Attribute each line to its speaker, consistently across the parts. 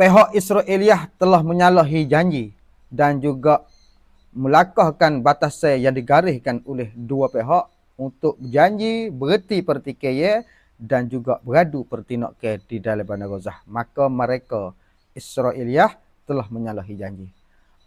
Speaker 1: pihak Israeliah telah menyalahi janji dan juga melakahkan batasan yang digariskan oleh dua pihak untuk berjanji berhenti pertikaian dan juga beradu pertinokan di dalam Bandar Gaza. Maka mereka Israeliah telah menyalahi janji.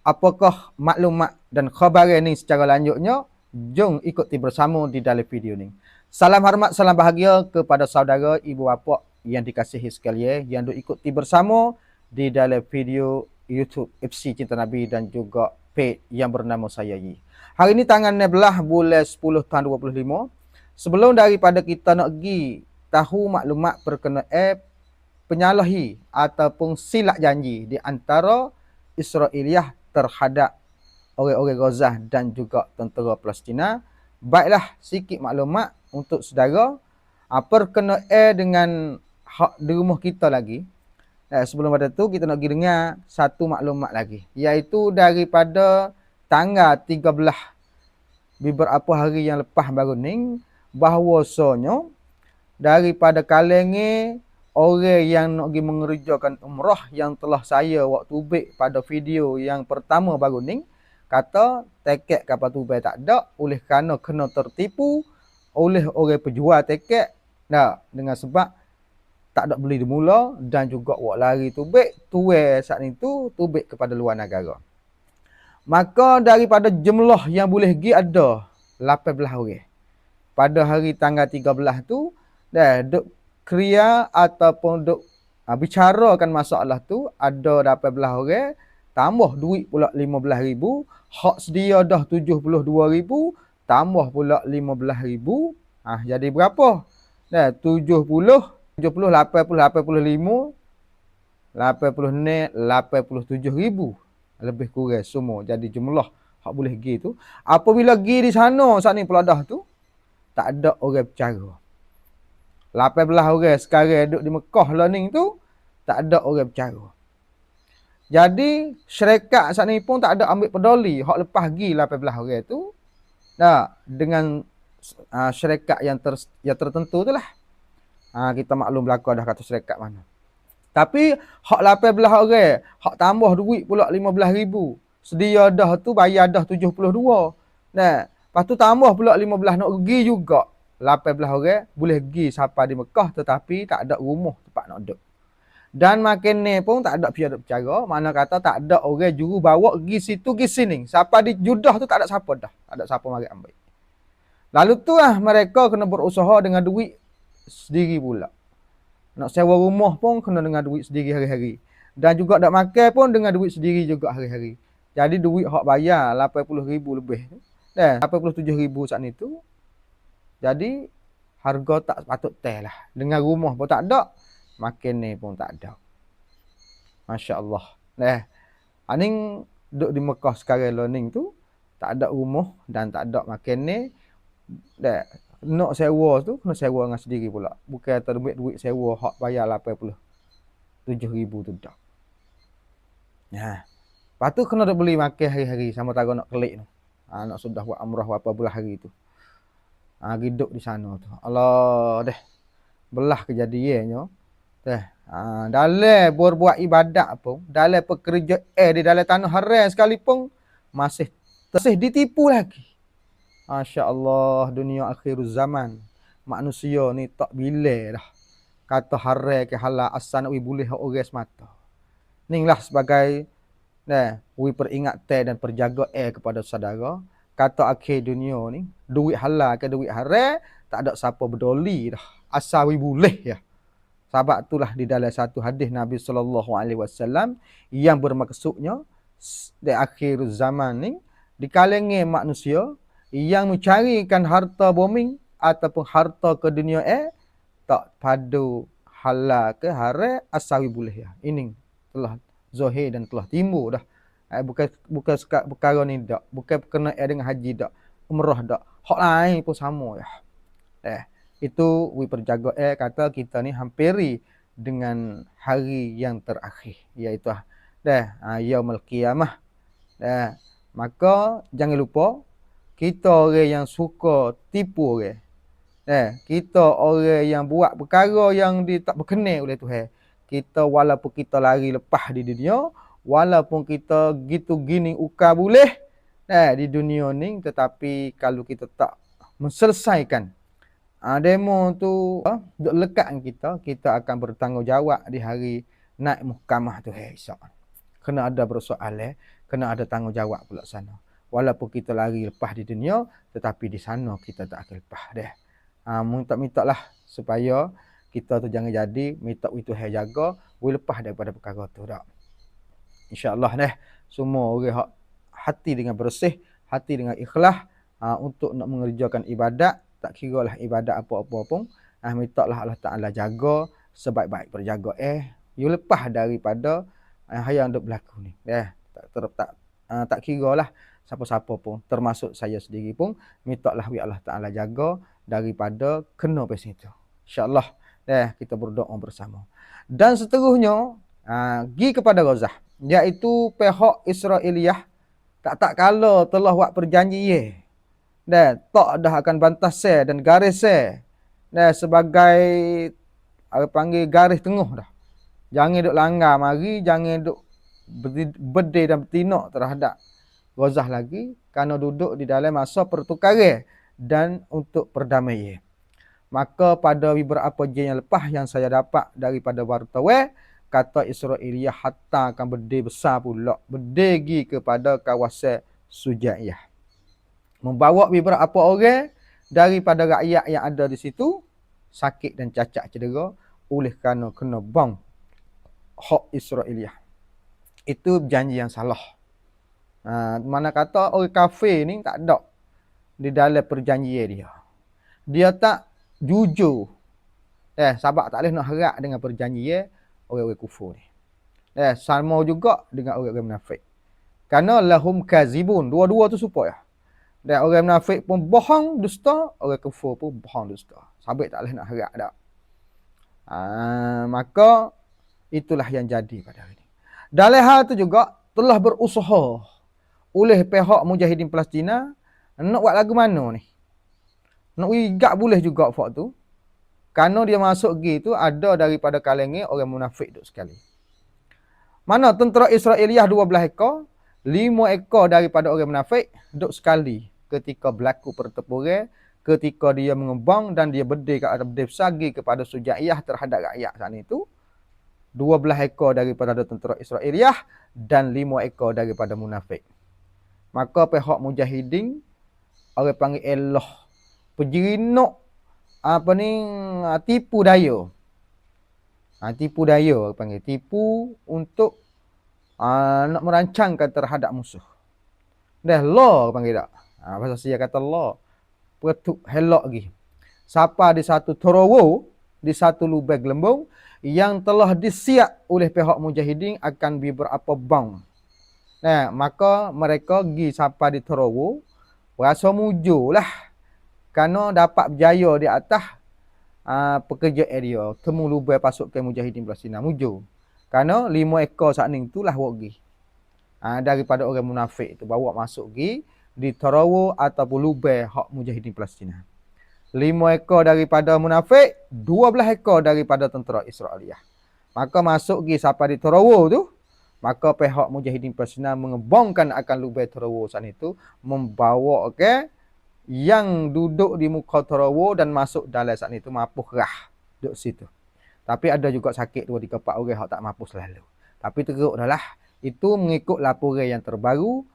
Speaker 1: Apakah maklumat dan khabar ini secara lanjutnya? Jom ikuti bersama di dalam video ini. Salam hormat, salam bahagia kepada saudara, ibu bapa yang dikasihi sekalian yang duk ikuti bersama di dalam video YouTube FC Cinta Nabi dan juga page yang bernama saya Yi. Hari ini tanggal 16 bulan 10 tahun 25. Sebelum daripada kita nak pergi tahu maklumat berkenaan penyalahi ataupun silap janji di antara Israeliah terhadap orang-orang Gaza dan juga tentera Palestina, baiklah sikit maklumat untuk saudara apa berkenaan dengan hak di rumah kita lagi Eh, sebelum pada tu kita nak dengar satu maklumat lagi. Iaitu daripada tanggal 13 beberapa hari yang lepas baru ni bahawasanya daripada kalangan orang yang nak pergi mengerjakan umrah yang telah saya waktu ubik pada video yang pertama baru ni kata tiket kapal tubai tak ada oleh kerana kena tertipu oleh orang penjual tiket. Nah dengan sebab tak ada beli mula dan juga wak lari tubik tuwe saat itu tubik kepada luar negara. Maka daripada jumlah yang boleh pergi ada 18 orang. Pada hari tanggal 13 tu dah duk kriya ataupun duk ha, bicarakan masalah tu ada 18 orang tambah duit pula 15,000 hak sedia dah 72,000 tambah pula 15,000 ah ha, jadi berapa? Dah 70 70, 80, 85, 80 ni, 87 ribu. Lebih kurang semua. Jadi jumlah hak boleh pergi tu. Apabila pergi di sana saat ni peladah tu, tak ada orang bercara. 18 orang sekarang duduk di Mekah learning tu, tak ada orang bercara. Jadi syarikat saat ni pun tak ada ambil peduli. Hak lepas pergi 18 orang tu, nah, dengan uh, syarikat yang, ter, yang tertentu tu lah. Ha, kita maklum berlaku dah kata syarikat mana. Tapi hak 18 orang, hak tambah duit pula 15 ribu. Sedia dah tu bayar dah 72. Nah, lepas tu tambah pula 15 nak pergi juga. 18 orang boleh pergi sampai di Mekah tetapi tak ada rumah tempat nak duduk. Dan makin ni pun tak ada pihak bercara. Mana kata tak ada orang juru bawa pergi situ pergi sini. Sampai di Judah tu tak ada siapa dah. Tak ada siapa mari ambil. Lalu tu lah mereka kena berusaha dengan duit sendiri pula. Nak sewa rumah pun kena dengan duit sendiri hari-hari. Dan juga nak makan pun dengan duit sendiri juga hari-hari. Jadi duit hak bayar RM80,000 lebih. Dan RM87,000 saat itu. Jadi harga tak patut teh lah. Dengan rumah pun tak ada. Makin ni pun tak ada. Masya Allah. Eh, aning duduk di Mekah sekarang learning tu. Tak ada rumah dan tak ada makin ni. Dek, nak sewa tu kena sewa dengan sendiri pula. Bukan ada duit duit sewa hak bayar 80 ribu tu dah. Ya. Lepas tu kena dah beli makan hari-hari sama tahu nak kelik tu. Ha, nak sudah buat umrah apa bulan hari tu. Ha, hidup di sana tu. Allah deh. Belah kejadiannya. Deh. Ha, dalam berbuat ibadat pun, dalam pekerja eh di dalam tanah haram sekalipun masih masih ditipu lagi. Masya Allah dunia akhir zaman. Manusia ni tak bila dah. Kata harai ke halal asal nak boleh orang semata. Inilah sebagai nah, we peringatan dan perjaga air kepada saudara. Kata akhir dunia ni, duit halal ke duit haram, tak ada siapa berdoli dah. Asal we boleh ya. Sebab itulah di dalam satu hadis Nabi wasallam yang bermaksudnya di akhir zaman ni di kalangan manusia yang mencarikan harta booming ataupun harta ke dunia eh tak padu halal ke hara asawi boleh ya. Ini telah zahir dan telah timbul dah. Eh, bukan bukan sekat perkara ni dak. Bukan kena eh, dengan haji dak. Umrah dak. Hak lain pun sama ya. Eh, itu we perjaga eh kata kita ni hampiri dengan hari yang terakhir iaitu ah dah uh, yaumul qiyamah. Dah. Maka jangan lupa kita orang yang suka tipu orang. Eh, kita orang yang buat perkara yang di tak berkenan oleh Tuhan. kita walaupun kita lari lepas di dunia, walaupun kita gitu gini uka boleh eh, di dunia ni, tetapi kalau kita tak menselesaikan uh, demo tu uh, lekat kita, kita akan bertanggungjawab di hari naik muhkamah tu hai esok. Kena ada bersoal eh, kena ada tanggungjawab pula sana. Walaupun kita lari lepas di dunia, tetapi di sana kita tak akan lepas. Ah, uh, minta-minta lah supaya kita tu jangan jadi minta itu hai jaga we lepas daripada perkara tu dak. Insyaallah deh semua orang hak hati dengan bersih hati dengan ikhlas uh, untuk nak mengerjakan ibadat tak kira lah ibadat apa-apa pun uh, minta lah Allah Taala jaga sebaik-baik berjaga. Eh you lepas daripada uh, yang duk berlaku ni. Eh tak ter, tak uh, tak kira lah siapa-siapa pun termasuk saya sendiri pun minta lah Allah Taala jaga daripada kena pesan itu insyaallah Eh, kita berdoa bersama. Dan seterusnya, pergi kepada Gazah. Iaitu pihak Israeliyah tak tak kala telah buat perjanji ye. Dan tak dah akan bantas se dan garis se. Dan sebagai apa panggil garis tengah dah. Jangan duk langgar mari, jangan duk berde dan bertinok terhadap Gazah lagi kerana duduk di dalam masa pertukaran dan untuk perdamaian. Maka pada beberapa jam yang lepas yang saya dapat daripada wartawan, kata Israelia hatta akan berdiri besar pula. Berdiri kepada kawasan Sujaiyah. Membawa beberapa orang daripada rakyat yang ada di situ, sakit dan cacat cedera oleh kerana kena bom hak Israelia. Itu janji yang salah. Ha, mana kata orang kafir ni tak ada di dalam perjanjian dia. Dia tak jujur. Eh, sahabat tak boleh nak harap dengan perjanjian orang-orang kufur ni. Eh, sama juga dengan orang-orang munafik. Kerana lahum kazibun. Dua-dua tu supaya. Dan orang munafik pun bohong dusta, orang kufur pun bohong dusta. Sahabat tak boleh nak harap dak. Ha, maka itulah yang jadi pada hari ini. Dalam hal itu juga telah berusaha oleh pihak mujahidin Palestina nak buat lagu mana ni? Nak wigak boleh juga fak tu. Kerana dia masuk pergi tu ada daripada kalangan orang munafik tu sekali. Mana tentera Israeliah 12 ekor, 5 ekor daripada orang munafik duduk sekali ketika berlaku pertempuran, ketika dia mengembang dan dia berdiri ke atas berdiri sagi kepada sujaiyah terhadap rakyat sana itu. 12 ekor daripada tentera Israeliah dan 5 ekor daripada munafik. Maka pihak mujahidin orang panggil Allah penjerinok apa ni ah, tipu daya. Ha, tipu daya panggil tipu untuk uh, nak merancangkan terhadap musuh. Dah law panggil tak? Ha, bahasa saya kata law. Pertuk helok lagi. Siapa di satu torowo, di satu lubang gelembung yang telah disiap oleh pihak mujahidin akan beberapa bang. Nah, maka mereka pergi siapa di torowo, rasa mujulah kerana dapat berjaya di atas uh, pekerja area. Temu lubang pasukan mujahidin Palestin mujur kerana lima ekor saat ni itulah wagi uh, daripada orang munafik itu bawa masuk gi di Tarawo ataupun lubang hak mujahidin Palestin lima ekor daripada munafik dua belah ekor daripada tentera Israeliah maka masuk gi sampai di Tarawo tu maka pihak mujahidin Palestin mengebongkan akan lubang saat itu membawa okay, yang duduk di muka terawo dan masuk dalam saat itu mampu rah duduk situ. Tapi ada juga sakit dua tiga empat orang yang tak mampu selalu. Tapi teruk adalah itu mengikut laporan yang terbaru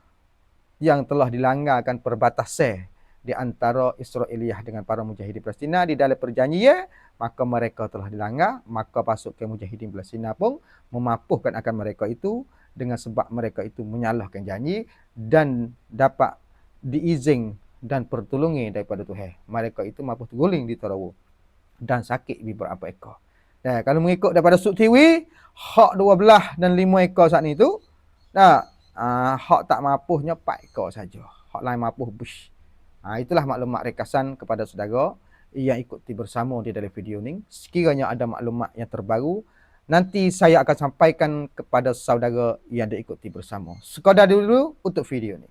Speaker 1: yang telah dilanggarkan perbatasan di antara Israeliyah dengan para mujahidin Palestin di dalam perjanjian maka mereka telah dilanggar maka pasukan mujahidin Palestin pun memapuhkan akan mereka itu dengan sebab mereka itu menyalahkan janji dan dapat diizin dan pertolongi daripada Tuhan. Mereka itu mampu terguling di terawu dan sakit beberapa ekor. Nah, kalau mengikut daripada sub tiwi, hak dua belah dan lima ekor saat ini tu, nah, uh, hak tak mampunya empat ekor saja. Hak lain mampu bush. Uh, itulah maklumat rekasan kepada saudara yang ikuti bersama di dalam video ini. Sekiranya ada maklumat yang terbaru, nanti saya akan sampaikan kepada saudara yang diikuti bersama. Sekadar dulu untuk video ini.